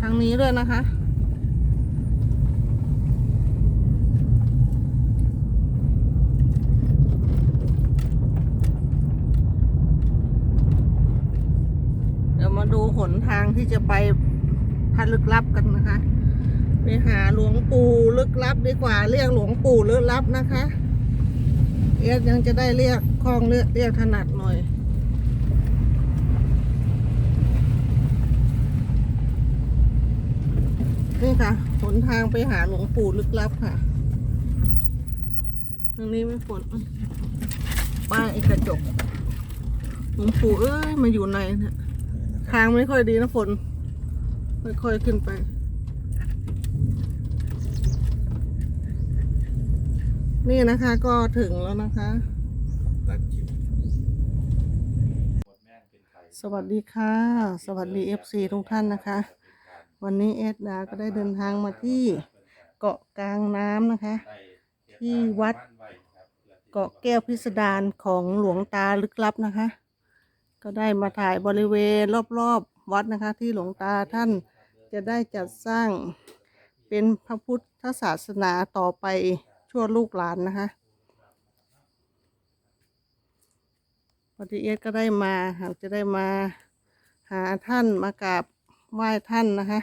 ทางนี้ด้วยนะคะ เดี๋ยวมาดูหนทางที่จะไปพันลึกลับกันนะคะ ไปหาหลวงปู่ลึกลับดีกว่าเรียกหลวงปู่ลึกลับนะคะ เอ็ดยังจะได้เรียกคล่องเรียกถนัดหน่อย นี่ค่ะหนทางไปหาหลวงปู่ลึกลับค่ะทางนี้ไม่ฝนป้ายกระจกหลวงปู่เอ้ยมาอยู่ในเนี่ยทางไม่ค่อยดีนะฝนไม่ค่อยขึ้นไปนี่นะคะก็ถึงแล้วนะคะ สวัสดีค่ะ สวัสดีเอฟซีทุกท่านนะคะ วันนี้เอสดาก็ได้เดินทางมาที่เกาะกลางน้ำนะคะ ที่วัดเกาะแก้วพิสดารของหลวงตาลึกลับนะคะ ก็ได้มาถ่ายบริเวณรอบๆวัดนะคะ ที่หลวงตาท่านจะได้จัดสร้างเป็นพระพุทธศาสนาต่อไปชั่วลูกหลานนะคะพอดีเอสก็ได้มาหากจะได้มาหาท่านมากราบ ไหว้ท่านนะคะ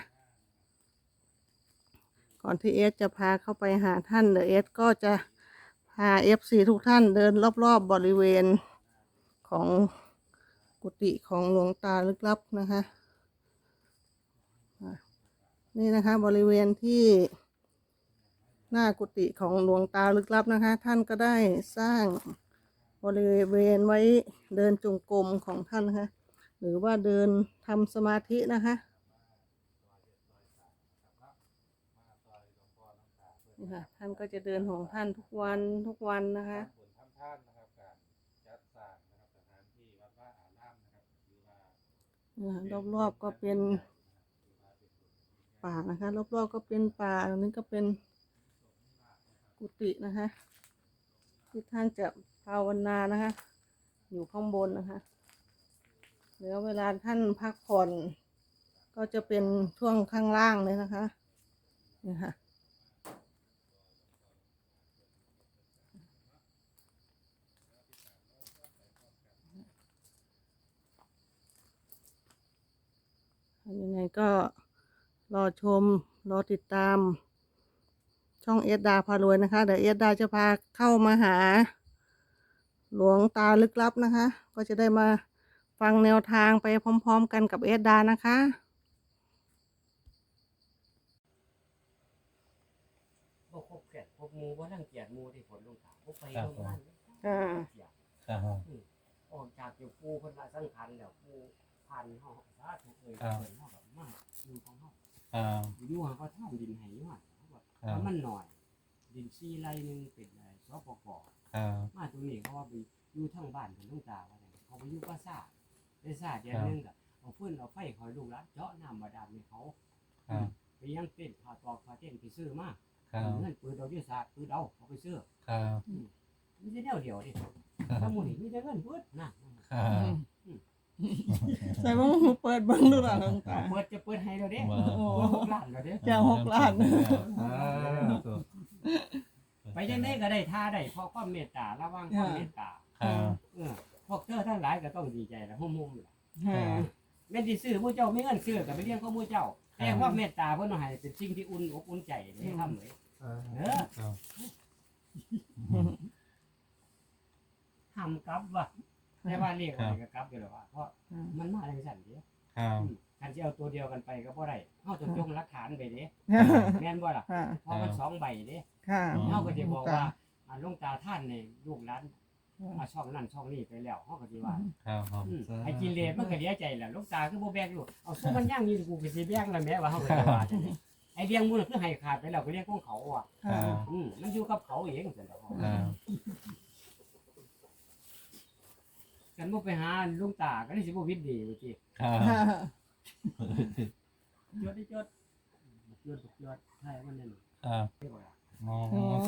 ก่อนที่เอสจะพาเข้าไปหาท่านเดี๋ยวเอสก็จะพาเอฟซีทุกท่านเดินรอบๆบริเวณของกุฏิของหลวงตาลึกลับนะคะอะนี่นะคะบริเวณที่หน้ากุฏิของหลวงตาลึกลับนะคะ ท่านก็ได้สร้างบริเวณไว้เดินจงกรมของท่านนะคะ หรือว่าเดินทำสมาธินะคะ ค่ะ ท่านก็จะเดินของท่านทุกวันทุกวันนะคะบนถ้ำท่านนะครับการจัดสร้างนะครับสถานที่วัดว่าอารามนะครับหรือว่านี่ค่ะรอบๆก็เป็นป่านะคะ รอบๆก็เป็นป่าตรงนี้ก็เป็นกุฏินะคะที่ท่านจะภาวนานะคะ อยู่ข้างบนนะคะแล้วเวลาท่านพักผ่อน ก็จะเป็นช่วงข้างล่างเลยนะคะนี่ค่ะ ยังไงก็รอชม รอติดตาม ช่องเอสดาพารวยนะคะ เดี๋ยวเอสดาจะพาเข้ามาหา หลวงตาลึกลับนะคะ ก็จะได้มาฟังแนวทางไปพร้อม ๆ กันกับเอสดานะคะบ่คบแก่พบหมูบ่รังเกียจหมูที่ผลลงถามบ่ไปครับโรงงานอ่าเกียจครับออกจากอยู่ปูเพิ่นละสังคัญแล้วปู พันเฮาสาธุเอ้ยครับเพิ่นเฮาก็มาอยู่ของเฮาครับอยู่หาเขาทำดินให้อยู่หั่นเขาบอกครับว่ามันน้อย ดิน4ไร่หนึงเป็นอะไรสปกครับมาตรงนี้เขาว่าไปอยู่ทางบ้านเพิ่นลงตาว่าจังเขาไปอยู่ปราสาทปราสาทเดียวนึงก็เอาฟืนเอาไฟเขาลูกหลานเจาะน้ำบาดาลให้เขาครับไปยังเต้นพาตอกพาเต้นไปซื้อมาครับเงินปืนเอาที่ศาสตร์ปืนเอาเอาไปซื้อครับมีแต่แนวเดียวดิสมุนมีแต่เงินเบิดนะครับ ใส่ว่าเปิดเบังดูหน่อยหลวงตา เปิดจะเปิดให้เราเด้ว้าโอ้เปิดหกล้านเราเด้เจ้าหกล้านอ่าตัวไปจังได๋ก็ได้ท่าได้เพราะความเมตตาระวังความเมตตาครับเออพวกเธอทั้งหลายก็ต้องดีใจและหุ่มๆล่ะค่ะ แม่นสิซื้อผู้เจ้ามีเงินซื้อก็ไปเลี้ยงของผู้เจ้า แต่ความเมตตาเพิ่นเอาให้เป็นสิ่งที่อุ่นอกอุ่นใจได้ทำเลยเออครับ ทำกลับว่ะ แต่ว่าเรียกอะไรก็กลับอยู่แล้วว่าเพราะอืมมันมาจังซั่นเด้ครับคันสิเอาตัวเดียวกันไปก็บ่ได้เฮาต้องจงหลักฐานไปเด้แม่นบ่ล่ะค่ะเพราะมันสองใบเด้ค่ะเฮาก็สิบอกว่าอ่าหลวงตาท่านในลูกหลานมาช่องนั้นช่องนี้ไปแล้วเฮาก็สิว่าครับผมอืมไอ้กินเลสมันก็เสียใจแหละหลวงตาคือบ่แบ่งลูกเอาซุมันย่างอยู่กูก็สิแบ่งแล้วแม่ว่าเฮาก็สิว่าจังนี้ไอ้เลี้ยงมูนคือให้ขาดไปแล้วก็เลี้ยงของเขาอะค่ะอืมมันอยู่กับเขาเองซั่นดอ กครับกันบ่ไปหาหลวงตาก็ได้สิบ่วิตดีว่าติครับค่ะจดได้จดจดจดใช่มันนั่นครับเรียกว่าอ๋อ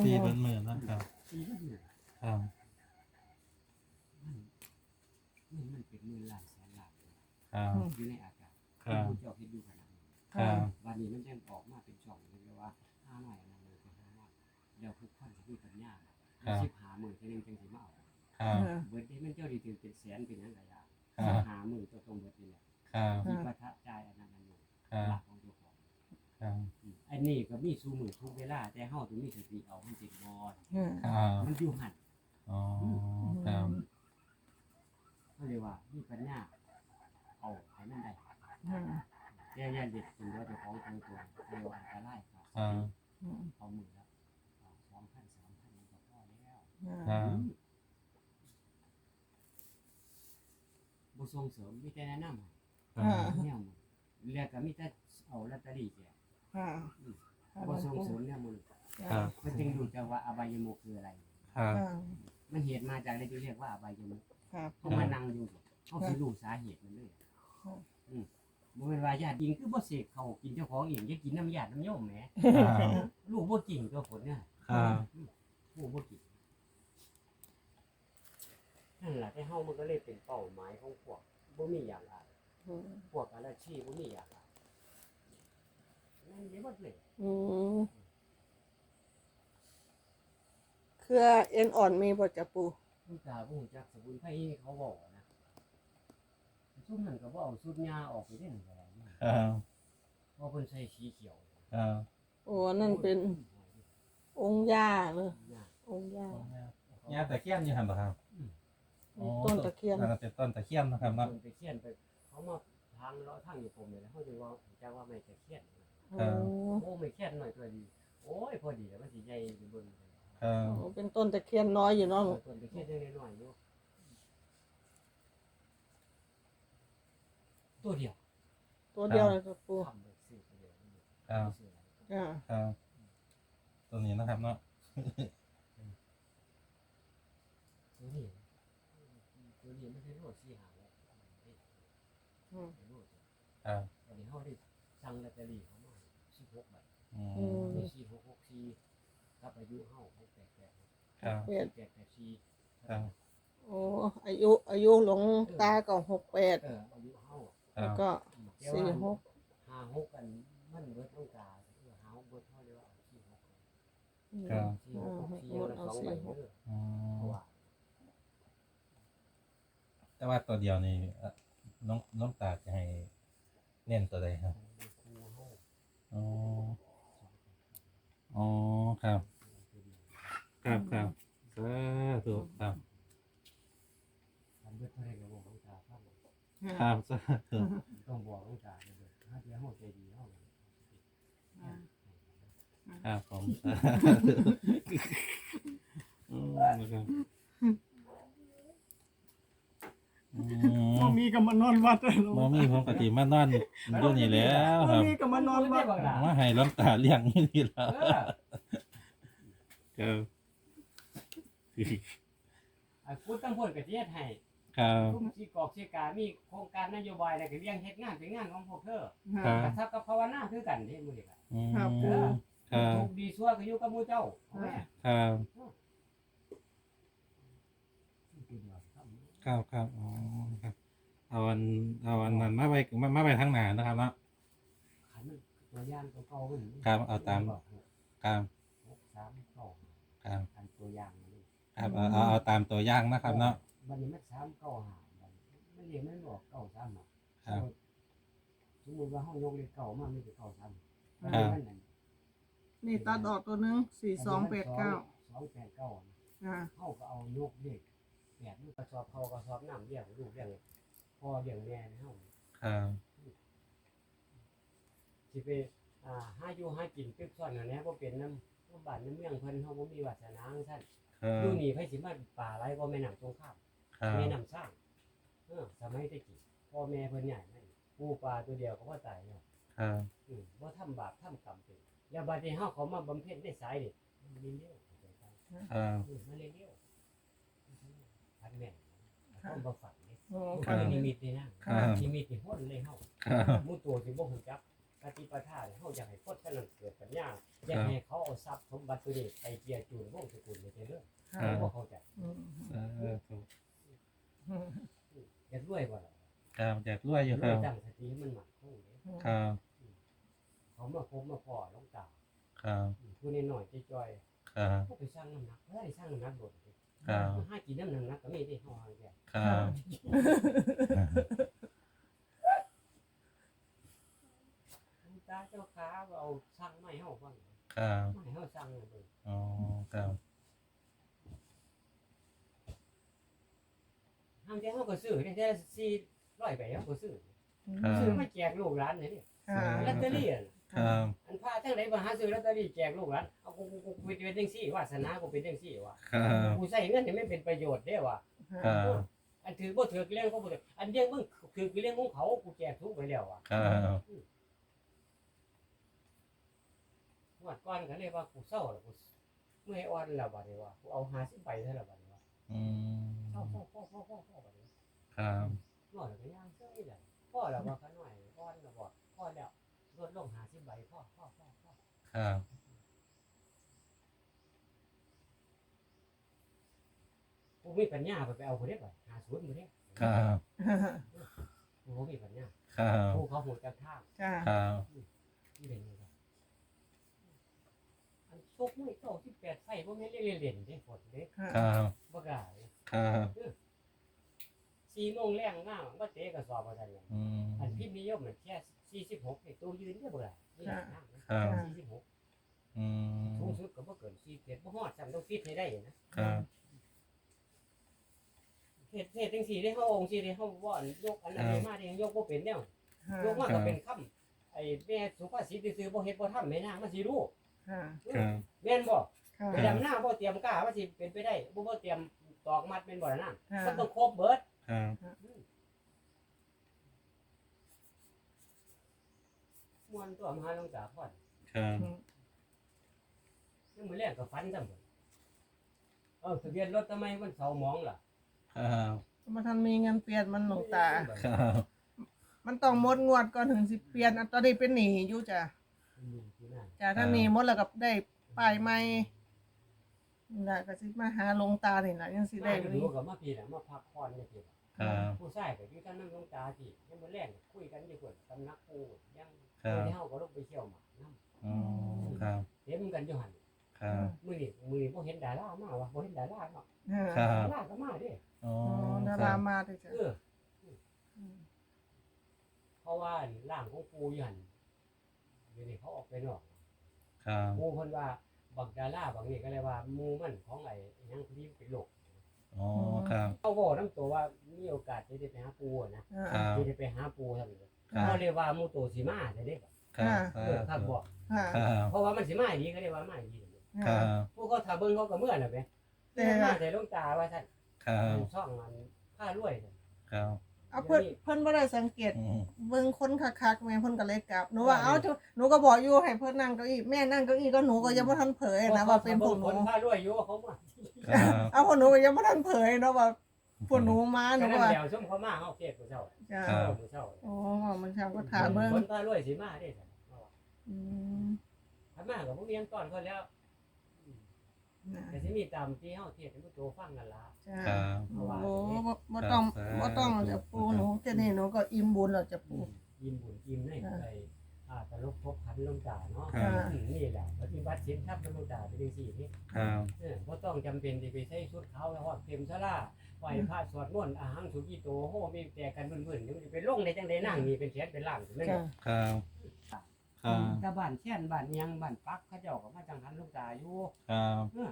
สี่เป็นหมื่นนะครับสีมันเนี่ยครับมันมันเป็นหมื่นล้านแสนล้านครับอยู่ในอากาศครับผู้เจ้าเฮ็ดอยู่ขนาดนี้ครับวันนี้มันยังออกมาเป็นช่องเลยว่าห้าหน่อยอันนั้นเลยเป็นห้าหน่อยเดี๋ยวทุกคนจะมีปัญญาสิบหาหมื่นทีนึงจังสิมาเอา ครับค่ะเบิดที่มันเจ้าดีถึงเป็นแสนเป็นหยังไงอะครับ หาหมื่นตัวตรงเบิดนี่แหละครับที่ประทะใจายอันนั้นอันนี้ครับหลักของเจ้าของครับ อืมอันนี้ก็มีสูมือทุกเวลา แต่เฮาต้องมีสติเอามันติดบอลค่ะครับ มันอยู่หันอ๋อ ครับ เขาเรียกว่ามีปัญญาเอาให้มันได้ค่ะแต่อย่าเด็ดจนว่าเจ้าของทางตัวเรียกว่าอันตรายครับครับ เอามือละสองพันสามพันก็พอแล้ว ครับ บ่ส่งเสริมมีแต่แนะนำให้ครับแนวมันแล้วก็มีแต่เอาลอตเตอรี่แจกค่ะบ่ส่งเสริมแนวมันครับมันจึงดูจังว่าอบายมุขคืออะไร ครับค่ะมันเหตุมาจากอะไรที่เรียกว่าอบายมุขค่ะเขามานั่งอยู่เขาสิรู้สาเหตุมันเลยครับอืมบ่แม่นว่าญาติจริงคือบ่เสกเขากินเจ้าของเองอย่ากินน้ำญาติน้ำโยมแหม ครับลูกบ่จริงตัวผลเนี่ยครับ ลูกบ่จริง นั่นแหละที่เฮามันก็เลยเป็นเป้าหมายของพวกบ่มีอย่างไรพวกอาชีพบ่มีอย่างไรนั่นเดี๋ยวหมดเลยอืมเครือเอ็นอ่อนมีบ่จะปูคุณตาบ่ฮู้จักสมุนไพรเขาบอกนะซุมนั้นก็บ่เอาสุดยาออกไปเล่นก็ได้นะครับเพราะเพิ่นใส่สีเขียวครับโอ้นั่นเป็นองค์ย่าเลยยาองค์ย่า ยาตะเคียนอยู่หันเหร อครับต้นตะเคียนอ่าเป็นต้นตะเคียนนะครับเนาะเพิ่นไปเขียนไปเขามาทางเลาะทางอยู่ผมนี่แหละเขาจึงว่าจักว่าไม่ตะเคียนโอ้โอ้ไม่เคียนหน่อยตัวดี โอ้ยพอดีแล้วมันสิใหญ่อยู่บนครับโอ้เป็นต้นตะเคียนน้อยอยู่เนาะตัวตะเคียนยังน้อยๆอยู่ตัวเดียวตัวเดียวเลยจะปูทำแบบซื้อตัวเดียวครับซื้ออะไรอ่าครับ ตัวนี้นะครับเนาะ ตัวนี้ตัวนี้ไม่ใช่โลด สี่หางแล้วอืมโลดครับวันนี้เขาได้สั่งลอตเตอรี่เขามาสิบหกใบอือืมมมีสี่หกหกสี่กับอายุเฮาหกแปดแปดครับเปลี่ยนแปดแปดสี่ครับ โอ้อายุอายุหลวงตาก็หกแปดเอออายุเฮาครัแล้วบ ก็ แต่สี่ว่าหก หาหกกันมันเบิดต้องการเออหาหกเบิดเท่าเดียวเอาสี่หก อืม ครับ สี่หกหกสี่เอาละสองใบเด้อ อื เพราะ ม ว่า แต่ ว่าตัวเดียวนี่เอ่อน้องน้องตาจะให้เน้นตัวใดครับครูเฮาอ๋ออ๋อครับ ครับครับสาธุครับทำเบิดเท่าไหร่ก็บอกต้องการครับครับสาธุต้องบอกต้องการเด้อถ้าเดี๋ยวเฮาใจดีเฮาครับผมสาธุอืมนะครับ อืมมีก็มานอนวัดเลยบ่มีผมปฏิมานอนอยู่นี่แล้วครับมีก็มานอนวัดมาให้หล้องตาเลี้ยงอยู่นี่แล้วเออครับไอ้พูดตั้งพูดก็สิเฮ็ดให้ครับ ทุกสิกอกสิกามีโครงการนโยบายอะไรก็เลี้ยงเฮ็ดงานเป็นงานของพวกเธอครักบระทับกับภาวนาคือกันเด้มื้อนี้ก็อืมครับ ครับ ทุกข์ดีชั่วก็อยู่กับหมู่เจ้าเอาแม่ครับ ครับครับอ๋อครับ เอาอันเอาอันนั้นมาไว้มามาไว้ทางหน้านะครับเนาะ ขันมันตัวอย่างตัวเก่ามันครับเอาตาม ครับหกสามเก้าครับอันตัวอย่างมันนี่ครับเอาเอาเอาตามตัวอย่างนะครับเนาะบัดนี้มันสามเก้าหาบัดนี้มันเรียกมันบอกเก้าสามหาครับ สมมุติว่าเฮายกเลขเก้ามามันสิเก้าสามครับมันนั่นนี่ตัดออกตัวหนึงสี่สองแปดเก้าสองแปดเก้า อ่าเฮาก็เอายกเลข แปดมันกระสอบเขากระสอบน้ำเลี้ยงลูกเลี้ยงพ่อเลี้ยงแม่นี่เฮาครับสิไปอ่าหาอยู่หากินตึกซ่อนอันนี้บ่เป็นน้ำน้ำบ้านน้ำเมืองเพิ่นเฮาบ่มีวาสนาจังซั่นครับอยู่นี่ไผสิมาป่าไรบ่แม่น้ำสงครามครับแม่น้ำสร้างเออสมัยแตะกี้พ่อแม่เพิ่นใหญ่นั่นปูปลาตัวเดียวก็บ่ตายแล้วครับอืมบ่ทำบาปทำกรรมเป็นแล้วบัดนี้เฮาเขามาบำเพ็ญได้สายนี่มันเร็วๆเข้าใจป่ะครับอืมมันเร็วๆพันแม่น ต้องบ่ฝันนี่โอ้มันค่ะเป็นนิมิตนี่นะครับนิมิตนี่ฮ้นเลยเฮาครับหมู่ตัวสิบ่ฮู้จักปฏิปทาเนี่ยเฮาอยากให้คนนั้นเกิดปัญญาอยากให้เขาเอาทรัพย์สมบัติตัวนี้ไปเจียจูนวงศ์สกุลไปเรื่อยๆค่ะเขาบ่เข้าใจอืมสาธุอยากรวยบ่ล่ะครับอยากรวยอยู่ครวรัยบตั้งสติให้มันมั่นคงเด้ครับเขามาพบมาพอหลวงตาครับผู้น้อยๆจ้อยครับๆก็ไปสร้างน้ำหนักเฮ้ยสร้างน้ำหนักโดดดิ ครับห้ากินน้ำหนักก็ไม่ได้ห่อแกครับหลวงตาเจ้าขาเอาสร้างไม้เฮาฟังครับไม้เฮาสร้างเลยอ๋อครับทางที่เฮาก็ซื้อได้แค่สี่ร้อยใบเฮาก็ซื้อครับซื้อมาแจกลูกหลานนี่ดิค่ะลอตเตอรี่อะ ครับอันพาทั้งไหนมาหาซื้อลอตเตอรี่แจกลูกหลานเอากูกูกูเป็นจังซี่วาสนากูเป็นจังซี่ว่ะครับกูใช้เงินนี่ไม่เป็นประโยชน์เด้ว่ะครับอันถือบ่ถือเรื่องก็บ่ถืออันเรื่องมึงคือเรื่องของเขากูแจกทุกไปแล้วอะครับงวดก่อนก็เลยว่ากูเศร้าแล้วกูเมื่อยอ่อนแล้วบัดนี้ว่ากูเอา50ใบเท่าแล้วบัดนี้ว่าอืมเศร้าพ่อพ่อพ่อพ่อพ่อบัดนี้ครับน้อยแล้วก็ย่างเซ้ยแหละพ่อแล้วว่าก็น้อยอ่อนแล้วบ่พ่อแล้ว ลดลง50ใบพ่อพ่อพ่อพ่อครับ กูมีปัญญาไปไปเอาคนนี้ไป50บ่ได้ครับ กูบ่มีปัญญาครับ กูเขาหูจักทางจ้าครับ นี่เป็นไงครับอันชกมือเก้าสิบแปดไฟบ่แม่นเล่นเล่นๆเด้ฝนเด้ค่ะครับ บ่กล้าเด้ครับ สี่โมงแรงมาบ่เตะกระสอบบ่ทันเลยอืมอันพิมพ์นิยมมันแค่สี่สิบหกนี่ตัวยืนได้บ่ได้นี่นะครับสี่สิบหกอืมสูงสุดก็บ่เกินสี่เจ็ดบ่ฮอดซ้ำต้องฟิตให้ได้นะครับ เฮ็ดเฮ็ดจังซี่ได้เฮาองค์สิได้เฮาบ่อันยกอันนั้นมาได้ยกบ่เป็นแนว ค่ะยกมาก็เป็นคำไอ้แม่สุภาษิตซื่อๆบ่เฮ็ดบ่ทำแม่นางมันสิรู้ค่ะครับ แม่นบ่ค่ะ ไปดำหน้าบ่เตรียมกล้าว่าสิเป็นไปได้บ่บ่เตรียมตอกมัดเป็นบ่ล่ะนะค่ะ มันต้องครบเบิด ครับม่วนตัวมหาหลวงตาพอดครับยังมื้อแรกก็ฝันซ้ำเบิดเอ้าทะเบียนรถทำไมมันเสาหมองล่ะ ครับมาทันมีเงินเปลี่ยนมันหลวงตา ครับมันต้องหมดงวดก่อนถึงสิเปลี่ยนอันตอนนี้เป็นหนี้อยู่จ้ะนี่ที่นั่นจ้ะถ้าหนี้หมดแล้วก็ได้ป้ายใหม่น่ะก็สิมาหาหลวงตานี่ล่ะยังสิได้ได้ก็เลดูยก็มาพี่น่ะมาพักผ่อนนี่พี่ ครับผู้ชายก็อยู่ทางนั้นหลวงตาพี่ยังมื้อแรกคุยกันอยู่พุ่นสำนักปู่ยังครับมื้อนี้เฮาก็ลงไปเที่ยวหมากนำอ๋อครับเห็นกันอยู่หั่นครับมื้อนี้มื้อนี้บ่เห็นดารามาว่ะบ่เห็นดาราเนาะค่ะครับดาราก็มาเด้อ๋ออ๋อดาครารับมาด้วยจ้ะเออเพราะว่าร่างของปูอยู่หันเดี๋ยวนี้เขาออกไปนอกครับ ปูเพิ่นว่าบักดาราบางนี่ก็เลยว่าหมูมันของไอ้อิหยังที่เป็นโรค อ๋อครับเขาบอกนำตัวว่ามีโอกาสที่จะไปหาปูอะนะครับที่จะไปหาปูทำเลยครับเขาเรียกว่าหมูโตสีมาได้เด้ครับเออครับบอกค่ะครับเพราะว่ามันสีมาดีก็เรียกว่ามาดีครับผู้เขาถ้าเบิ่งเขาก็เมื่อน่ะแหมแต่แต่มาแต่ลงตาว่าท่านครับช่องมันผ้ารวยครับเอาเพิ่นเพิ่นบ่ได้สังเกตอืมเบิ่งคนคักๆแม่เพิ่นก็เลยกลับหนูว่าเอ้าหนูก็บอกอยู่ให้เพิ่นนั่งเก้าอี้แม่นั่งเก้าอี้ก็หนูก็ยังบ่ทันเผยนะว่าเป็นพวกหนูคนผ้ารวยอยู่เขามา ครับเอาพวกหนูก็ยังบ่ทันเผยเนาะว่าพวกหนูมาหนูก็ก็นั่นว่าเดียวซุ่มเขามาเฮาเทศผู้เฒ่าจ้าเออผู้เฒ่าโอ้มันช่างก็ถามเบิ่งคนผ้ารวยสีมาได้ซั่นอืมถ้ามากับพวกเรียนก่อนเขาแล้วนะแต่ที่มีตามที่เฮาเทศน์ให้ผู้โตฟังนั่นล่ะจ้าครับโอ้บ่บ่ต้องบ่ต้องจะปูหนูแค่นี้หนูก็อิ่มบุญแล้วจะปู ยิ้มบุญยิ้มในค่ะไอ้ อ่าตลกพบขันลมตาเนาะครับ อืมนี่แหละปฏิบัติศีลธรรมลมตาเป็นจังซี่นี่ครับ เออบ่ต้องจำเป็นที่ไปใส่ชุดขาวแล้วฮอดเต็มศาลาไหว้พระสวดมนต์อาหังสุกิโตโหมีแต่กันมึนๆนี่มันสิไปลงได้จังได๋นั่งนี่เป็นแสนเป็นล้านแม่นจ้าบ่ครับครับแต่บ้านแช่นบ้านเมียงบ้านปักเขาเจ้าก็มาจังหันลมตาอยู่ ครับ เออ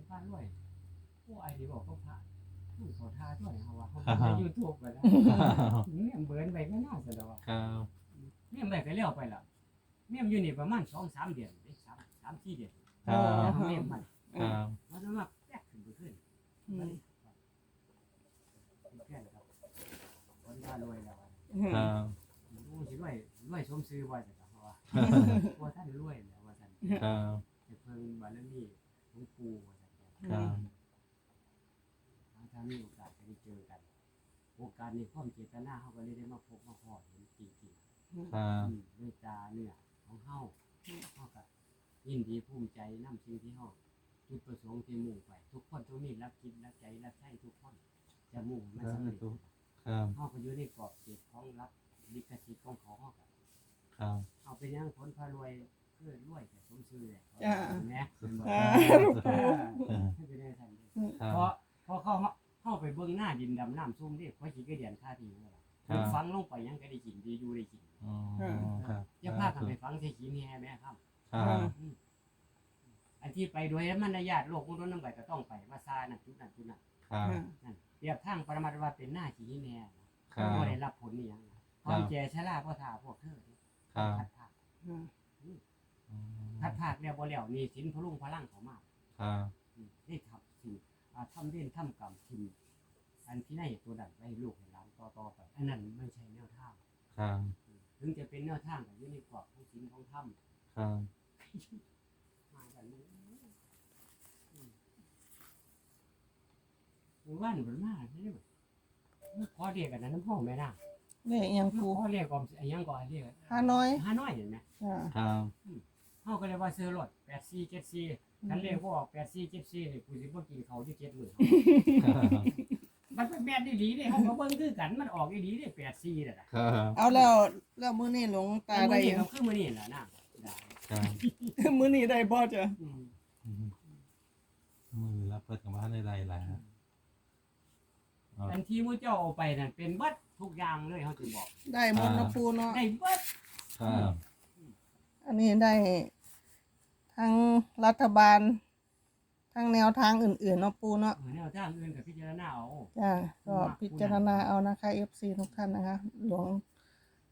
โอ้ฝนฟ้ารวยโอ้ไอ้ที่บอกเขาพระผู้ขอทาด้วยเฮาว่าเขาไปยูทูบไปแล้วเนี่ยเบิร์นไปก็น่าสะดวกครับเนี่ยไปก็เลี้ยวไปแล้วเนี่ยอยู่นี่ประมาณสองสามเดือนเด้สามสามสี่เดือนครับแล้วเขาเนี่ยมันครับมันจะมาแป๊กขึ้นไปขึ้นอืมแค่นครับคนว่ารวยแล้วอะครับรู้สิรวยรวยสมซื้อไว้แต่ก็ว่าว่าท่านรวยแล้วว่าท่านครับจะเพิ่งบารมีหลวงปู่ว่าท่าน ครับ ถ้ามีโอกาสจะได้เจอกัน โอกาสในความเจตนาเขาก็เลยได้มาพบมาพอเห็นจริงครับๆอืมด้วยตาเนื้อของเฮาเฮาก็ยินดีภูมิใจนำสิ่งที่เฮาจจุดประสงค์ที่มุ่งไป ทุกคนต้องมีรับกินรับใจรับใช้ทุกคนจะมุ่งมันสำเร็จครับเขาก็อยู่ในกรอบเขตของรับลิขสิทธิ์ของเขาเขาก็ ครับ เอาไปยังผลพารวย เพื่อรวยแต่สมชื่อแหละจ้าเห็นไหมเป็นบ่อ่าเออให้ไปได้ทันทีครับพอพอเข้าเข้าไปเบื้องหน้าดินดำน้ำซุ่มนี่เขาขี้กระเดียนท่าทีว่าครับ ฟังลงไปยังก็ได้กินดีอยู่ได้กินอ๋อครับอย่าพากันไปฟังใส่ขี้แห่แม่ครับ ครับอืมอันที่ไปโดยมันญาติโลกมนุษย์นั่งไปก็ต้องไปว่าซานั่นจุดนั้นจุดนั้นครับ นั่นเปรียบทางปรมัตถว่าเป็นหน้าขี้แห่ครับ ก็ได้รับผลนี่ยังคครัวามบแก่ชราพ่อท่าพวกเธอครับพัดภาคอืม อืมพัดภาคแล้วบ่แล้วนี่สินพลุงพลังเขามากครับอืมได้ทำสิ่งอ่าทำเล่นทำกรรมทิมอันที่ไหนตัวดันไว้ให้ลูกให้หลานต่อต่อไปอันนั้นไม่ใช่แนวทางครับถึงจะเป็นแนวทางแต่อยู่ในกรอบของศีลของธรรมครับมากันนี้อืมหมู่บ้านมันมาไม่ได้แบบพอเรียกกันนั้นน้ำพ่อแม่น่ะเลขยังปูพอเรียกก่อนไอ้ยังก่อนเรียกห้าน้อยห้าน้อยเห็นไหมอ่าครับ เฮาก็เลยว่าซื้อรถแปดสี่เจ็ดสี่คันเรียกพวกแปดสี่เจ็ดสี่นี่กูสิบ่กินเขาที่เจ็ดหมื่นมันเป็นแม่นดีๆเด้เฮาก็เบิ่งคือกันมันออกดีๆเด้แปดสี่น่ะนะครับเอาแล้วแล้วมื้อนี้หลวงตาแต่ได้มื้อนี้ก็คือมื้อนี้แหละนะได้ครับมื้อนี้ได้บ่จ้ะอืมอืมมือรับเปิดกับว่าในไรไรฮะอ๋ออันที่มื้อเจ้าเอาไปนั่นเป็นเบิดทุกอย่างเลยเฮาสิบอก ได้หมดเนาะปูเนาะได้เบิดครับ อันนี้ได้ทั้งรัฐบาล ทั้งแนวทางอื่นๆเนาะปูเนาะเออแนวทางอื่นก็พิจารณาเอาจ้าก็พิจารณาเอานะคะ FC ทุกท่านนะคะ หลวง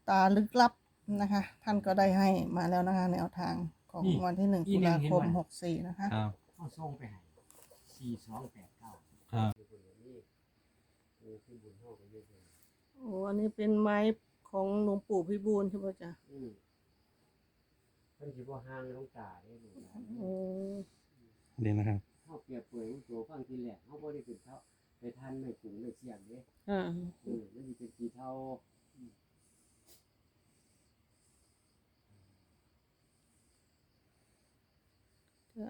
ตาลึกลับนะคะ ท่านก็ได้ให้มาแล้วนะคะ แนวทางของวันที่หนึ่งตุลาคมหกสี่นะคะ ครับเฮาส่งไปให้4289ครับคือบุญแบบนี้เออคือบุญเฮาก็เยอะเลยโอ้อันนี้เป็นไม้ของหลวงปู่พิบูลใช่ปะจ๊ะ อืม เพิ่นสิบ่ห่างหลวงตาเด้ลูกหลานโอ้ดีนะครับ เฮาเปรียบเปรยมันตัวฟังทีแรกเฮาบ่ได้ขึ้นเขาไปทานไม่ปรุงไม่เสี่ยงเด้อ่าเออมันสิเป็นกี่เท่า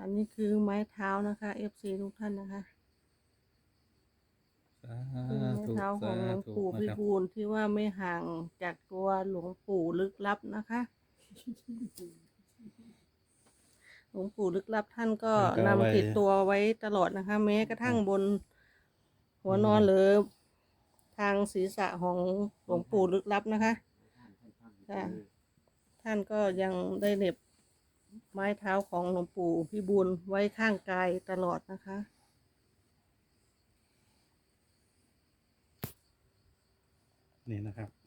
อันนี้คือไม้เท้านะคะ FC ทุกท่านนะคะสาเป็นไม้ธุเท้าของหลวงสาธุปู่นะพิครับบูลที่ว่าไม่ห่างจากตัวหลวงปู่ลึกลับนะคะ หลวงปู่ลึกลับท่านก็นำติดตัวไว้ตลอดนะคะ แม้กระทั่งบน หัวนอนหรือทางศีรษะของหลวงปู่ลึกลับนะคะท่านท่านฟังค่ะท่านก็ยังได้เหน็บไม้เท้าของหลวงปู่พิบูลไว้ข้างกายตลอดนะคะนี่นะครับ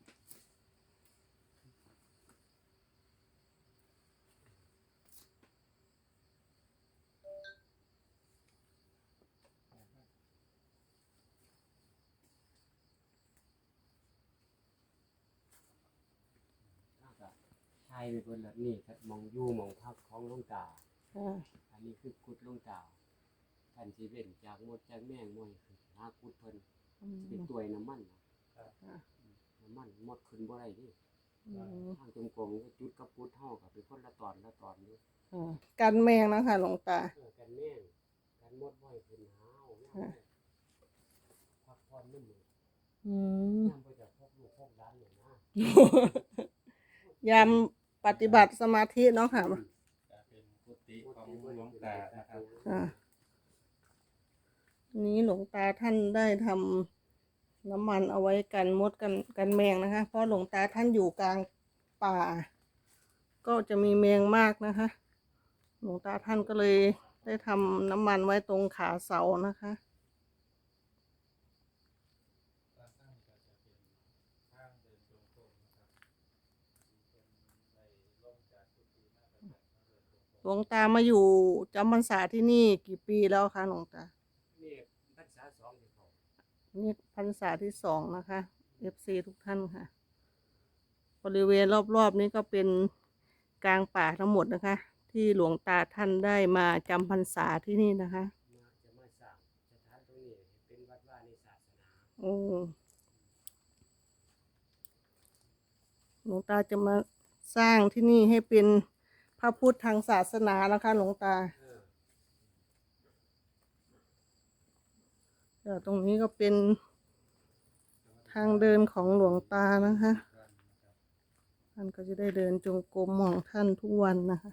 ใช่ไปเพิ่นละนี่ครับมองอยู่มองพักของหลวงตา อ่าอันนี้คือกุดหลวงตาท่านสิเว้นจากหมดจากแมงมวยขึ้นหากุดเพิ่นอืมเป็นตัวยน้ำมันนะค่ะน้ำมันหมดขึ้นบ่ได้ดิอืมทางจมกรมก็จุดกับกุดเฮาก็เป็นคนละตอนละตอนอยู่อ่ากันแมงนะคะหลวงตา เออกันแมงกันหมดบ่ให้ขึ้นหาวย่ามค่ะไปพักผ่อนมื้ออืมย่ามบ่จะพกลูกพกหลานเนี่ยนะยาม ปฏิบัติสมาธิเนาะค่ะเป็นกุฏิของหลวงตานะครับอ่านี้หลวงตาท่านได้ทำน้ำมันเอาไว้กันมดกันกันแมงนะคะ เพราะหลวงตาท่านอยู่กลางป่า ก็จะมีแมงมากนะคะ หลวงตาท่านก็เลยได้ทำน้ำมันไว้ตรงขาเสานะคะ หลวงตามาอยู่จำพรรษาที่นี่กี่ปีแล้วคะหลวงตา นี่พรรษาสองที่เขานี่พรรษาที่สองนะคะ FC ทุกท่านค่ะ บริเวณรอบๆนี้ก็เป็นกลางป่าทั้งหมดนะคะ ที่หลวงตาท่านได้มาจำพรรษาที่นี่นะคะ มาจะมาสร้างสถานตรงนี้ให้เป็นวัดว่าในศาสนาโอ้หลวงตาจะมาสร้างที่นี่ให้เป็นพ ระพุทธทางศาสนานะคะหลวงตาเดี๋ยวตรงนี้ก็เป็นทางเดินของหลวงตานะคะ ท่านก็จะได้เดินจงกรมมองท่านทุกวันนะคะ